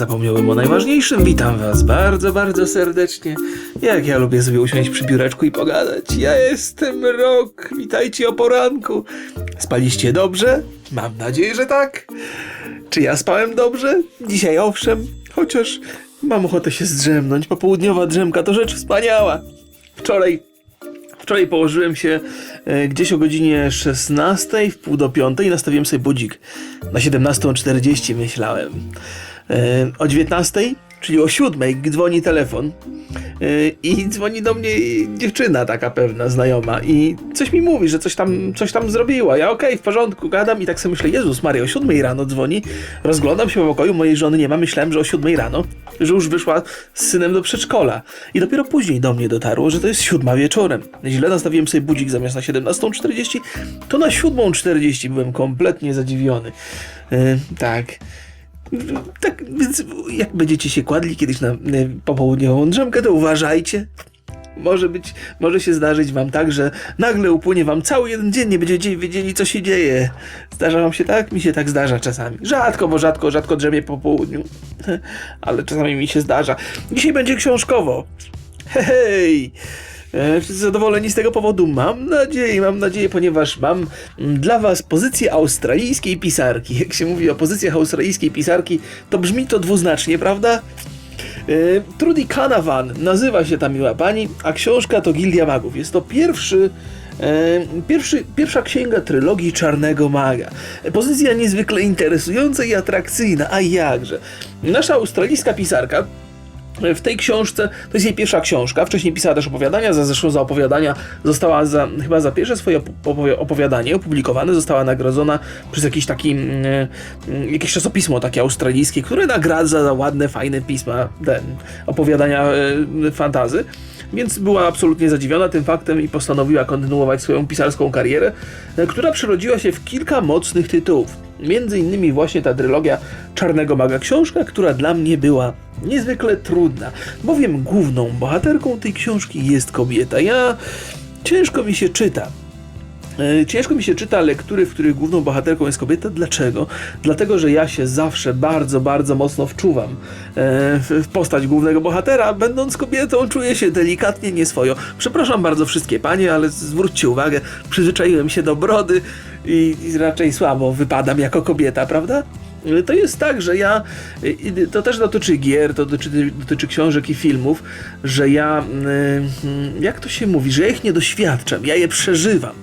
zapomniałem o najważniejszym. Witam was bardzo, bardzo serdecznie. Jak ja lubię sobie usiąść przy biureczku i pogadać. Ja jestem Rok. Witajcie o poranku. Spaliście dobrze? Mam nadzieję, że tak. Czy ja spałem dobrze? Dzisiaj owszem, chociaż mam ochotę się zdrzemnąć. Popołudniowa drzemka to rzecz wspaniała. Wczoraj Wczoraj położyłem się e, gdzieś o godzinie 16, w pół do 5 i nastawiłem sobie budzik. Na 17.40 myślałem. E, o 19, czyli o 7 dzwoni telefon e, i dzwoni do mnie dziewczyna taka pewna, znajoma i coś mi mówi, że coś tam, coś tam zrobiła. Ja okej, w porządku, gadam i tak sobie myślę, Jezus Maria, o 7 rano dzwoni, rozglądam się po pokoju, mojej żony nie ma, myślałem, że o 7 rano, że już wyszła z synem do przedszkola. I dopiero później do mnie dotarło, że to jest 7 wieczorem. Źle nastawiłem sobie budzik zamiast na 17.40, to na 7.40 byłem kompletnie zadziwiony. E, tak. Tak, więc jak będziecie się kładli kiedyś na e, popołudniową drzemkę, to uważajcie. Może być, może się zdarzyć wam tak, że nagle upłynie wam cały jeden dzień, nie będziecie wiedzieli, co się dzieje. Zdarza wam się tak? Mi się tak zdarza czasami. Rzadko, bo rzadko, rzadko drzemię po południu. Ale czasami mi się zdarza. Dzisiaj będzie książkowo. Hej! E, Wszyscy zadowoleni z tego powodu? Mam nadzieję, mam nadzieję, ponieważ mam mm, dla was pozycję australijskiej pisarki. Jak się mówi o pozycjach australijskiej pisarki, to brzmi to dwuznacznie, prawda? E, Trudy Canavan nazywa się ta miła pani, a książka to Gildia Magów. Jest to pierwszy E, Pierwszy, pierwsza księga trylogii Czarnego Maga. E, Pozycja niezwykle interesująca i atrakcyjna, a jakże. Nasza australijska pisarka w tej książce, to jest jej pierwsza książka, wcześniej pisała też opowiadania, za zeszłą za opowiadania została za, chyba za pierwsze swoje opowi- opowiadanie opublikowane, została nagrodzona przez jakiś taki, mm, mm, jakieś czasopismo takie australijskie, które nagradza za ładne, fajne pisma, ten, opowiadania e, fantazy. Więc była absolutnie zadziwiona tym faktem i postanowiła kontynuować swoją pisarską karierę, e, która przerodziła się w kilka mocnych tytułów. Między innymi właśnie ta trylogia Czarnego Maga książka, która dla mnie była niezwykle trudna, bowiem główną bohaterką tej książki jest kobieta. Ja ciężko mi się czyta. E, Ciężko mi się czyta lektury, w których główną bohaterką jest kobieta. Dlaczego? Dlatego, że ja się zawsze bardzo, bardzo mocno wczuwam e, w postać głównego bohatera. Będąc kobietą, czuję się delikatnie nieswojo. Przepraszam bardzo wszystkie panie, ale zwróćcie uwagę, przyzwyczaiłem się do brody i, raczej słabo wypadam jako kobieta, prawda? To jest tak, że ja, to też dotyczy gier, to dotyczy, dotyczy książek i filmów, że ja, y, jak to się mówi, że ja ich nie doświadczam, ja je przeżywam.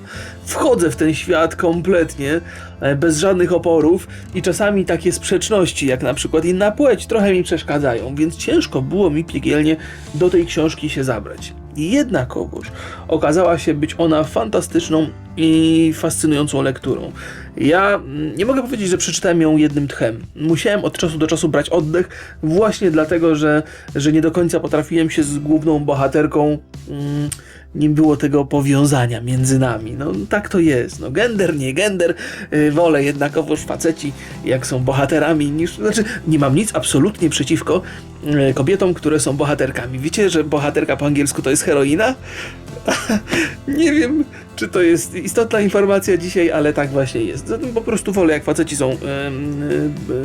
Wchodzę w ten świat kompletnie, e, bez żadnych oporów i czasami takie sprzeczności, jak na przykład inna płeć, trochę mi przeszkadzają, więc ciężko było mi piekielnie do tej książki się zabrać. Jednakowoż okazała się być ona fantastyczną i fascynującą lekturą. Ja mm, nie mogę powiedzieć, że przeczytałem ją jednym tchem. Musiałem od czasu do czasu brać oddech, właśnie dlatego, że, że nie do końca potrafiłem się z główną bohaterką. Mm, nie było tego powiązania między nami. No tak to jest. No, gender, nie gender. Yy, wolę jednakowoż faceci, jak są bohaterami, niż. Znaczy, nie mam nic absolutnie przeciwko yy, kobietom, które są bohaterkami. Wiecie, że bohaterka po angielsku to jest heroina? nie wiem, czy to jest istotna informacja dzisiaj, ale tak właśnie jest. Zatem po prostu wolę, jak faceci są e,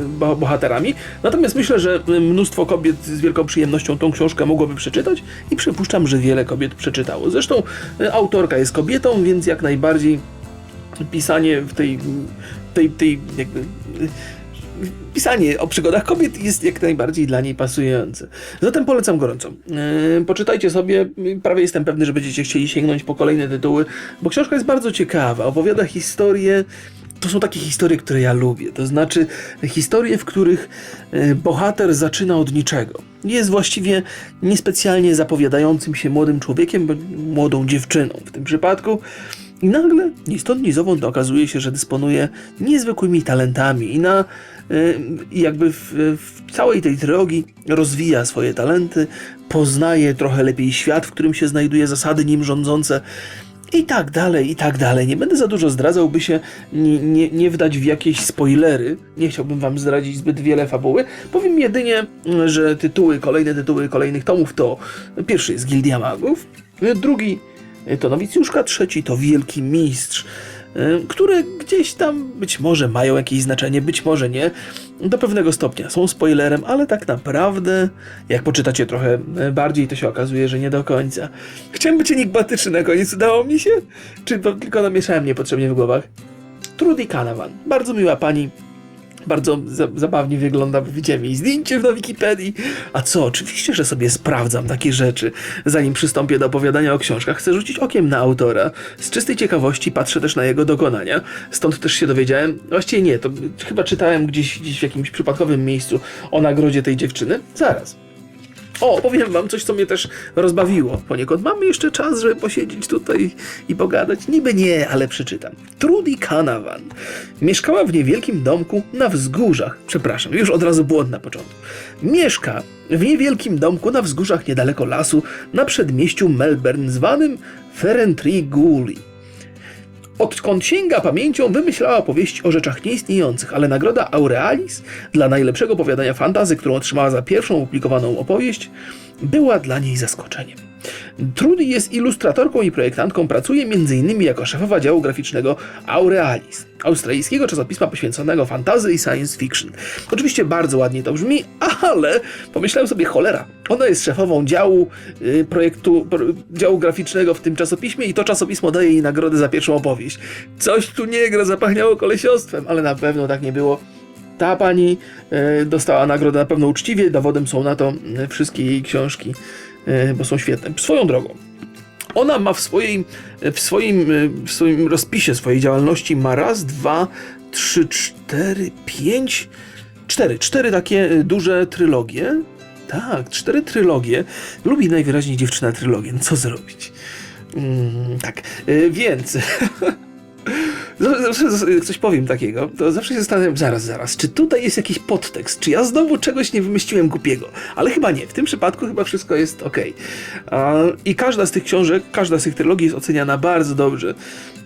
bo- bohaterami. Natomiast myślę, że mnóstwo kobiet z wielką przyjemnością tą książkę mogłoby przeczytać i przypuszczam, że wiele kobiet przeczytało. Zresztą e, autorka jest kobietą, więc jak najbardziej pisanie w tej, tej, tej jakby pisanie o przygodach kobiet jest jak najbardziej dla niej pasujące. Zatem polecam gorąco. Yy, poczytajcie sobie, prawie jestem pewny, że będziecie chcieli sięgnąć po kolejne tytuły, bo książka jest bardzo ciekawa, opowiada historię to są takie historie, które ja lubię. To znaczy historie, w których e, bohater zaczyna od niczego. Jest właściwie niespecjalnie zapowiadającym się młodym człowiekiem, młodą dziewczyną w tym przypadku. I nagle, ni stąd, ni zowąd okazuje się, że dysponuje niezwykłymi talentami i na i jakby w, w całej tej trylogii rozwija swoje talenty, poznaje trochę lepiej świat, w którym się znajduje, zasady nim rządzące i tak dalej, i tak dalej. Nie będę za dużo zdradzał, by się nie, nie, nie wdać w jakieś spoilery. Nie chciałbym wam zdradzić zbyt wiele fabuły. Powiem jedynie, że tytuły, kolejne tytuły kolejnych tomów to pierwszy jest Gildia Magów, drugi to Nowicjuszka, trzeci to Wielki Mistrz. y, które gdzieś tam być może mają jakieś znaczenie, być może nie. Do pewnego stopnia są spoilerem, ale tak naprawdę, jak poczytacie trochę y, bardziej, to się okazuje, że nie do końca. Chciałem być enigmatyczny na koniec, udało mi się? Czy to tylko namieszałem niepotrzebnie w głowach? Trudy Canavan, bardzo miła pani, bardzo za zabawnie wygląda, bo widziałem jej zdjęcie na Wikipedii. A co, oczywiście, że sobie sprawdzam takie rzeczy. Zanim przystąpię do opowiadania o książkach, chcę rzucić okiem na autora. Z czystej ciekawości patrzę też na jego dokonania. Stąd też się dowiedziałem, właściwie nie, to chyba czytałem gdzieś, gdzieś w jakimś przypadkowym miejscu o nagrodzie tej dziewczyny. Zaraz. O, powiem wam coś, co mnie też rozbawiło poniekąd. Mamy jeszcze czas, żeby posiedzieć tutaj i pogadać? Niby nie, ale przeczytam. Trudy Canavan mieszkała w niewielkim domku na wzgórzach. Przepraszam, już od razu błąd na początku. Mieszka w niewielkim domku na wzgórzach niedaleko lasu na przedmieściu Melbourne zwanym Ferentry Gully. Odkąd sięga pamięcią, wymyślała powieści o rzeczach nieistniejących, ale nagroda Aurealis dla najlepszego opowiadania fantazy, którą otrzymała za pierwszą opublikowaną opowieść, była dla niej zaskoczeniem. Trudy jest ilustratorką i projektantką, pracuje m.in. jako szefowa działu graficznego Aurealis, australijskiego czasopisma poświęconego fantazy i science fiction. Oczywiście bardzo ładnie to brzmi, ale pomyślałem sobie, cholera, ona jest szefową działu y, projektu, pro, działu graficznego w tym czasopiśmie i to czasopismo daje jej nagrodę za pierwszą opowieść. Coś tu nie gra, zapachniało kolesiostwem, ale na pewno tak nie było. Ta pani e, dostała nagrodę na pewno uczciwie, dowodem są na to e, wszystkie jej książki, bo są świetne. Swoją drogą. Ona ma w swoim, w swoim, e, w swoim rozpisie swojej działalności ma raz, dwa, trzy, cztery, pięć, cztery, cztery takie e, duże trylogie. Tak, cztery trylogie. Lubi najwyraźniej dziewczyna trylogię. No Co zrobić? Mm, tak, e, więc Zawsze jak coś powiem takiego, to zawsze się zastanawiam, zaraz, zaraz, czy tutaj jest jakiś podtekst, czy ja znowu czegoś nie wymyśliłem głupiego, ale chyba nie, w tym przypadku chyba wszystko jest ok. I każda z tych książek, każda z tych trylogii jest oceniana bardzo dobrze,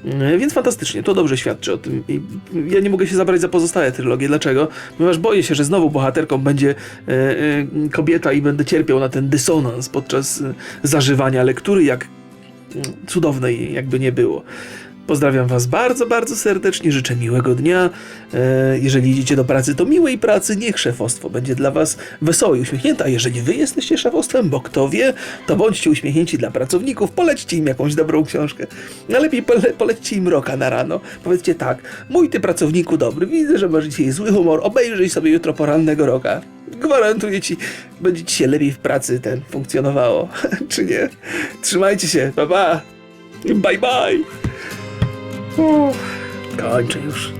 Mm, więc fantastycznie, to dobrze świadczy o tym. I ja nie mogę się zabrać za pozostałe trylogie, dlaczego? Ponieważ boję się, że znowu bohaterką będzie e, e, kobieta i będę cierpiał na ten dysonans podczas e, zażywania lektury, jak mm, cudownej jakby nie było. Pozdrawiam Was bardzo, bardzo serdecznie, życzę miłego dnia. E, jeżeli idziecie do pracy, to miłej pracy, niech szefostwo będzie dla Was wesołe i uśmiechnięte, a jeżeli Wy jesteście szefostwem, bo kto wie, to bądźcie uśmiechnięci dla pracowników, polećcie im jakąś dobrą książkę. Najlepiej pole, polećcie im roka na rano. Powiedzcie tak, mój Ty pracowniku dobry, widzę, że masz dzisiaj zły humor, obejrzyj sobie jutro porannego roka. Gwarantuję Ci, będzie Ci się lepiej w pracy ten funkcjonowało, czy nie? Trzymajcie się, pa pa! Bye bye! Uff, kończę już.